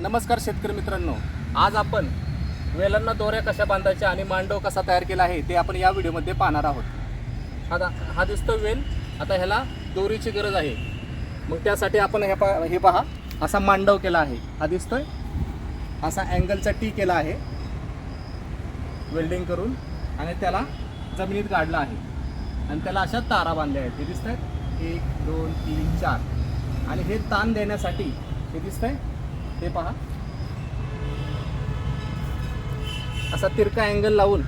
नमस्कार शेतकरी मित्रांनो. आज आपण वेलांना दोऱ्या कशा बांधायच्या आणि मांडव कसा तयार केला आहे ते आपण या व्हिडिओमध्ये पाहणार आहोत. आता हा दिसतो वेल. आता ह्याला दोरीची गरज आहे. मग त्यासाठी आपण हे पा हे पहा. असा मांडव केला आहे. हा दिसतोय? असा अँगलचा टी केला आहे. वेल्डिंग करून. आणि त्याला जमिनीत गाडला आहे. आणि त्याला अशा तारा बांधल्या आहेत. हे दिसत आहेत एक दोन तीन चार. आणि हे ताण देण्यासाठी हे दिसतंय? हे पहा. असा तिरका अँगल लावून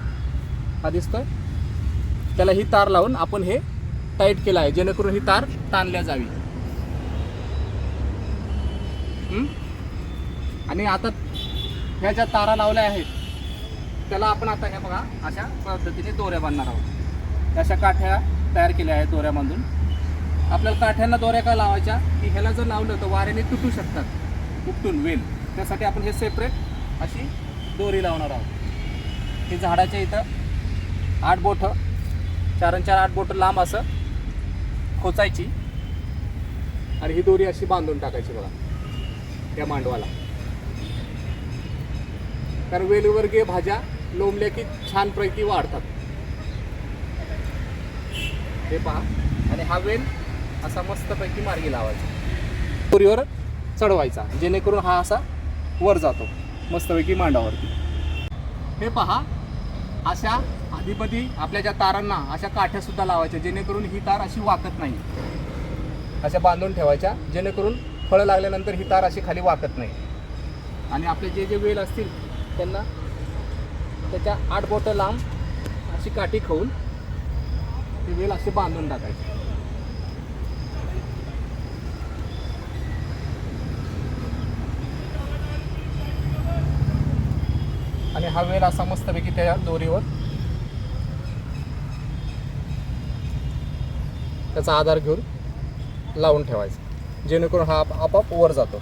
हा दिसतोय. त्याला ही तार लावून आपण हे टाईट केलं आहे जेणेकरून ही तार ताणल्या जावी. आणि आता ह्या ज्या तारा लावल्या आहेत त्याला आपण आता हे बघा अशा पद्धतीने दोऱ्या बांधणार आहोत. अशा काठ्या तयार केल्या आहेत दोऱ्या बांधून. आपल्याला काठ्यांना दोऱ्या का लावायच्या? की ह्याला जर लावलं तर वाऱ्याने तुटू शकतात. उपटून वेल. त्यासाठी आपण हे सेपरेट अशी दोरी लावणार आहोत. हे झाडाच्या इथं आठ बोटं चार चार आठ बोटं लांब असं खोचायची. आणि ही दोरी अशी बांधून टाकायची बघा त्या मांडवाला. कारण वेलवर्गीय भाज्या लोंबल्या की छानपैकी वाढतात. हे पहा. आणि हा वेल असा मस्तपैकी मार्गी लावायचा. दोरीवर चढवायचा. जेणेकरून हा असा वर जातो. मस्तपैकी मांडावरती. हे पहा. अशा आधीमध्ये आपल्या ज्या तारांना अशा काठ्यासुद्धा लावायच्या जेणेकरून ही तार अशी वाकत नाही. अशा बांधून ठेवायच्या जेणेकरून फळं लागल्यानंतर ही तार अशी खाली वाकत नाही. आणि आपले जे जे वेल असतील त्यांना त्याच्या आठ बोटं लांब अशी काठी खाऊन ते वेल असे बांधून टाकायचे. आणि हा वेल असा मस्तपैकी त्या दोरीवर. त्याचा आधार घेऊन लावून ठेवायचा. जेणेकरून हा आप- आपोआप वर जातो.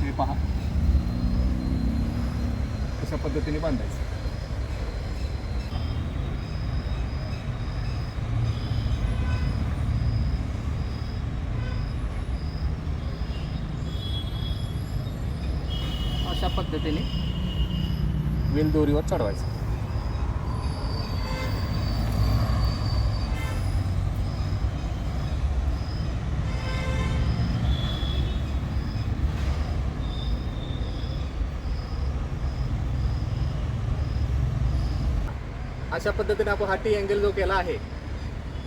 हे पहा. अशा पद्धतीने बांधायचं. अशा पद्धतीने वेल दोरीवर चढवायचं. अशा पद्धतीने आपण हा टी अँगल जो केला आहे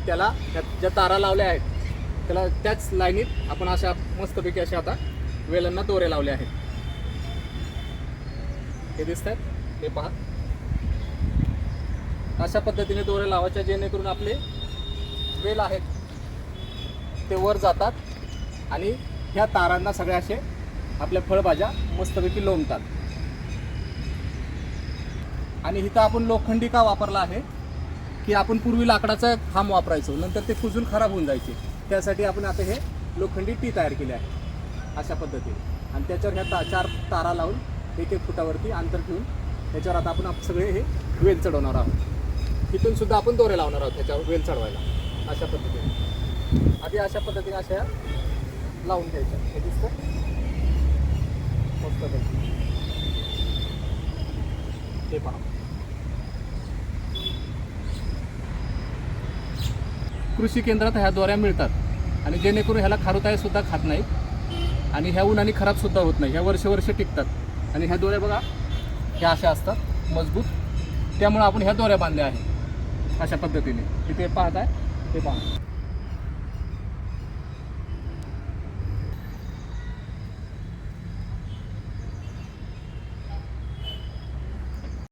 त्याला ज्या तारा लावल्या आहेत त्याला त्याच लाईनीत आपण अशा मस्तपैकी अशा आता वेलांना दोरे लावले आहेत. हे दिसत आहेत हे पहा. अशा पद्धतीने दोरे लावायच्या जेणेकरून आपले वेल आहेत ते वर जातात आणि ह्या तारांना सगळ्या असे आपल्या फळभाज्या मस्तपैकी लोंबतात. आणि इथं आपण लोखंडी का वापरला आहे? की आपण पूर्वी लाकडाचा खांब वापरायचो नंतर ते कुजून खराब होऊन जायचे. त्यासाठी आपण आता हे लोखंडी टी तयार केले आहे अशा पद्धतीने. आणि त्याच्यावर ह्या ता चार तारा लावून एक एक फुटावरती अंतर ठेवून त्याच्यावर आता आपण आप- सगळे हे वेल चढवणार आहोत. तिथून सुद्धा आपण दोरे लावणार आहोत त्याच्यावर वेल चढवायला. अशा पद्धतीने. आधी अशा पद्धतीने अशा लावून घ्यायच्या. हे दिसतं मस्तपैकी ते पहा. कृषी केंद्रात ह्या दोऱ्या मिळतात. आणि जेणेकरून ह्याला खारुताय सुद्धा खात नाहीत. आणि ह्या उन्हाने खराब सुद्धा होत नाही. ह्या वर्ष वर्ष टिकतात. आणि ह्या दोऱ्या बघा ह्या अशा असतात मजबूत. त्यामुळं आपण ह्या दोऱ्या बांधल्या आहेत अशा पद्धतीने. तिथे पाहत आहे ते पहा